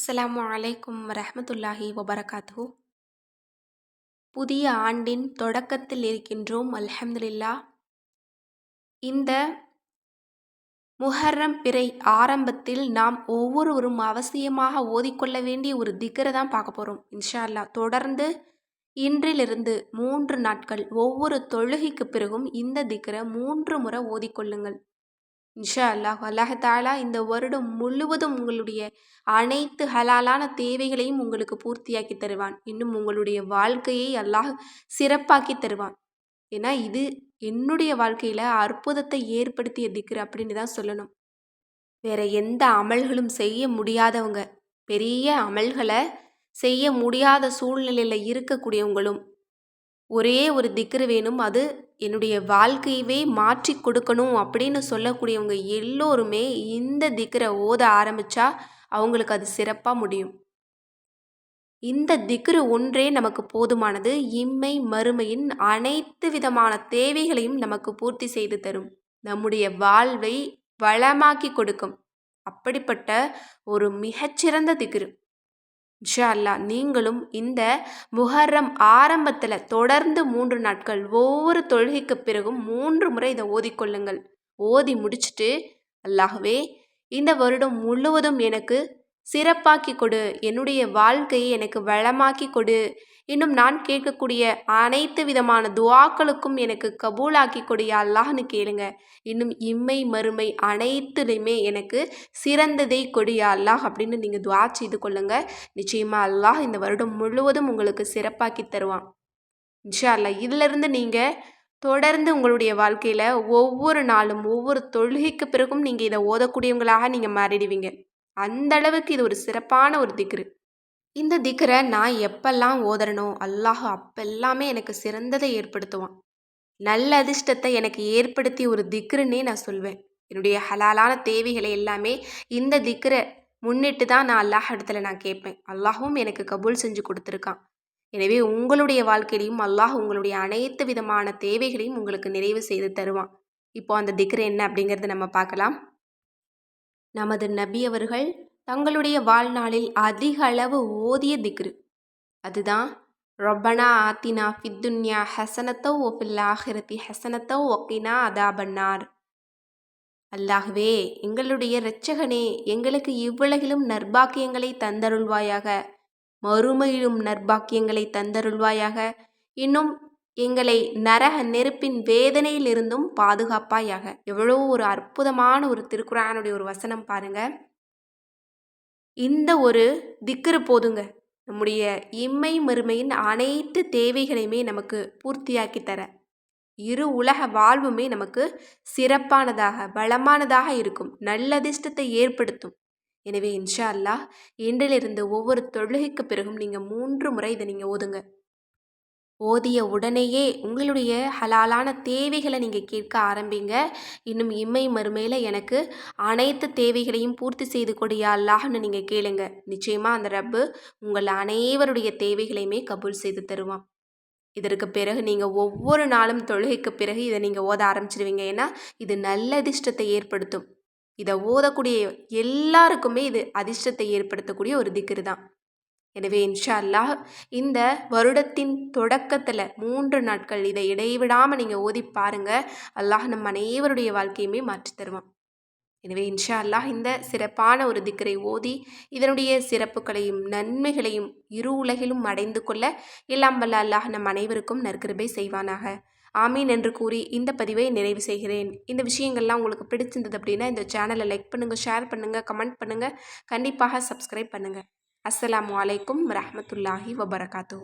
அஸ்லாம் அலைக்கும் வரஹ்மத்துல்லாஹி வபரகாத்து புதிய ஆண்டின் தொடக்கத்தில் இருக்கின்றோம் அல்ஹம்துலில்லா. இந்த முஹர்ரம் பிறை ஆரம்பத்தில் நாம் ஒவ்வொருவரும் அவசியமாக ஓதிக்கொள்ள வேண்டிய ஒரு திக்கரை தான் பார்க்க போகிறோம் இன்ஷா அல்லாஹ் தொடர்ந்து இன்றிலிருந்து மூன்று நாட்கள் ஒவ்வொரு தொழுகைக்கு பிறகும் இந்த திக்கரை மூன்று முறை ஓதிக்கொள்ளுங்கள். இன்ஷா அல்லாஹ் அல்லாஹ் தாலா இந்த வருடம் முழுவதும் உங்களுடைய அனைத்து ஹலாலான தேவைகளையும் உங்களுக்கு பூர்த்தியாக்கி தருவான். இன்னும் உங்களுடைய வாழ்க்கையை அல்லாஹ் சிறப்பாக்கி தருவான். ஏன்னா இது என்னுடைய வாழ்க்கையில் அற்புதத்தை ஏற்படுத்திய திக்ரு அப்படின்னு தான் சொல்லணும். வேற எந்த அமல்களும் செய்ய முடியாதவங்க பெரிய அமல்களை செய்ய முடியாத சூழ்நிலையில் இருக்கக்கூடியவங்களும் ஒரே ஒரு திக்ரு வேணும். அது என்னுடைய வாழ்க்கையவே மாற்றி கொடுக்கணும் அப்படின்னு சொல்லக்கூடியவங்க எல்லோருமே இந்த திக்கரை ஓத ஆரம்பித்தா அவங்களுக்கு அது சிறப்பாக முடியும். இந்த திக்ரு ஒன்றே நமக்கு போதுமானது. இம்மை மறுமையின் அனைத்து விதமான தேவைகளையும் நமக்கு பூர்த்தி செய்து தரும். நம்முடைய வாழ்வை வளமாக்கி கொடுக்கும். அப்படிப்பட்ட ஒரு மிகச்சிறந்த திக்ரு. இன்ஷா அல்லா நீங்களும் இந்த முஹர்ரம் ஆரம்பத்தில் தொடர்ந்து மூன்று நாட்கள் ஒவ்வொரு தொழுகைக்கு பிறகும் மூன்று முறை இதை ஓதிக்கொள்ளுங்கள் ஓதி முடிச்சுட்டு அல்லாகவே இந்த வருடம் முழுவதும் எனக்கு சிறப்பாக்கி கொடு. என்னுடைய வாழ்க்கையை எனக்கு வளமாக்கி கொடு. இன்னும் நான் கேட்கக்கூடிய அனைத்து விதமான துவாக்களுக்கும் எனக்கு கபூலாக்கி கொடு அல்லாஹ்னு கேளுங்க. இன்னும் இம்மை மறுமை அனைத்துலையுமே எனக்கு சிறந்ததை கொடிய அல்லாஹ் அப்படின்னு நீங்கள் துவா செய்து கொள்ளுங்க. நிச்சயமாக அல்லாஹ் இந்த வருடம் முழுவதும் உங்களுக்கு சிறப்பாக்கி தருவான். இன்ஷா அல்லா இதிலிருந்து நீங்கள் தொடர்ந்து உங்களுடைய வாழ்க்கையில் ஒவ்வொரு நாளும் ஒவ்வொரு தொழுகைக்கு பிறகும் நீங்கள் இதை ஓதக்கூடியவங்களாக நீங்கள் மாறிடுவீங்க. அந்த அளவுக்கு இது ஒரு சிறப்பான ஒரு திக்ரு. இந்த திக்கரை நான் எப்பெல்லாம் ஓதுறனோ அல்லாஹ் அப்பெல்லாமே எனக்கு சிறந்ததை ஏற்படுத்துவான். நல்ல அதிர்ஷ்டத்தை எனக்கு ஏற்படுத்தி ஒரு திக்ருன்னே நான் சொல்வேன். என்னுடைய ஹலாலான தேவைகளை எல்லாமே இந்த திக்கரை முன்னிட்டு தான் நான் அல்லாஹ் இடத்துல நான் கேட்பேன். அல்லாஹும் எனக்கு கபூல் செஞ்சு கொடுத்துருக்கான். எனவே உங்களுடைய வாழ்க்கையிலையும் அல்லாஹ் உங்களுடைய அனைத்து விதமான தேவைகளையும் உங்களுக்கு நிறைவு செய்து தருவான். இப்போ அந்த திக்ரு என்ன அப்படிங்கிறத நம்ம பார்க்கலாம். நமது நபி அவர்கள் தங்களுடைய வாழ்நாளில் அதிக அளவு ஓதிய திக்ரு அதுதான் ரொப்பனா ஆத்தினா ஃபித்துன்யா ஹசனத்தோ ஒஃபில் ஆஹிரத்தி ஹசனத்தோ ஒக்கினா அதாபன்னார். அல்லாகவே எங்களுடைய இரட்சகனே எங்களுக்கு இவ்வுலகிலும் நற்பாக்கியங்களை தந்தருள்வாயாக. மறுமையிலும் நற்பாக்கியங்களை தந்தருள்வாயாக. இன்னும் எங்களை நரக நெருப்பின் வேதனையிலிருந்தும் பாதுகாப்பாயாக. எவ்வளோ ஒரு அற்புதமான ஒரு திருக்குறானுடைய ஒரு வசனம் பாருங்க. இந்த ஒரு திக்குறு போதுங்க. நம்முடைய இம்மை மறுமையின் அனைத்து தேவைகளையுமே நமக்கு பூர்த்தியாக்கி தர. இரு உலக வாழ்வுமே நமக்கு சிறப்பானதாக பலமானதாக இருக்கும் நல்லதிர்ஷ்டத்தை ஏற்படுத்தும். எனவே இன்ஷா அல்லாஹ் இன்றிலிருந்து ஒவ்வொரு தொழுகைக்கு பிறகும் நீங்கள் மூன்று முறை இதை நீங்கள் ஓதுங்க. ஓதிய உடனேயே உங்களுடைய ஹலாலான தேவைகளை நீங்கள் கேட்க ஆரம்பிங்க. இன்னும் இம்மை மறுமையில் எனக்கு அனைத்து தேவைகளையும் பூர்த்தி செய்து கொடியா அல்லாஹ்னு நீங்கள் கேளுங்க. நிச்சயமாக அந்த ரப்பு உங்கள் அனைவருடைய தேவைகளையுமே கபூல் செய்து தருவான். இதற்கு பிறகு நீங்கள் ஒவ்வொரு நாளும் தொழுகைக்கு பிறகு இதை நீங்கள் ஓத ஆரம்பிச்சிடுவீங்க ஏன்னா இது நல்ல அதிர்ஷ்டத்தை ஏற்படுத்தும். இதை ஓதக்கூடிய எல்லாருக்குமே இது அதிர்ஷ்டத்தை ஏற்படுத்தக்கூடிய ஒரு திக்ரு தான். எனவே இன்ஷா அல்லாஹ் இந்த வருடத்தின் தொடக்கத்தில் மூன்று நாட்கள் இதை இடைவிடாமல் நீங்கள் ஓதி பாருங்கள் அல்லாஹ் நம் அனைவருடைய வாழ்க்கையுமே மாற்றி தருவான். எனவே இன்ஷா அல்லாஹ் இந்த சிறப்பான ஒரு திக்கரை ஓதி இதனுடைய சிறப்புகளையும் நன்மைகளையும் இரு உலகிலும் அடைந்து கொள்ள எல்லாம் வல்ல அல்லாஹ் நம் அனைவருக்கும் நற்கிருபை செய்வானாக. ஆமீன் என்று கூறி இந்த பதிவை நிறைவு செய்கிறேன். இந்த விஷயங்கள்லாம் உங்களுக்கு பிடிச்சிருந்தது அப்படின்னா இந்த சேனலை லைக் பண்ணுங்கள் ஷேர் பண்ணுங்கள் கமெண்ட் பண்ணுங்கள் கண்டிப்பாக சப்ஸ்கிரைப் பண்ணுங்கள் அஸ்லாம் வலைக்கம் வரமத்துல்லாஹி வபரகாத்து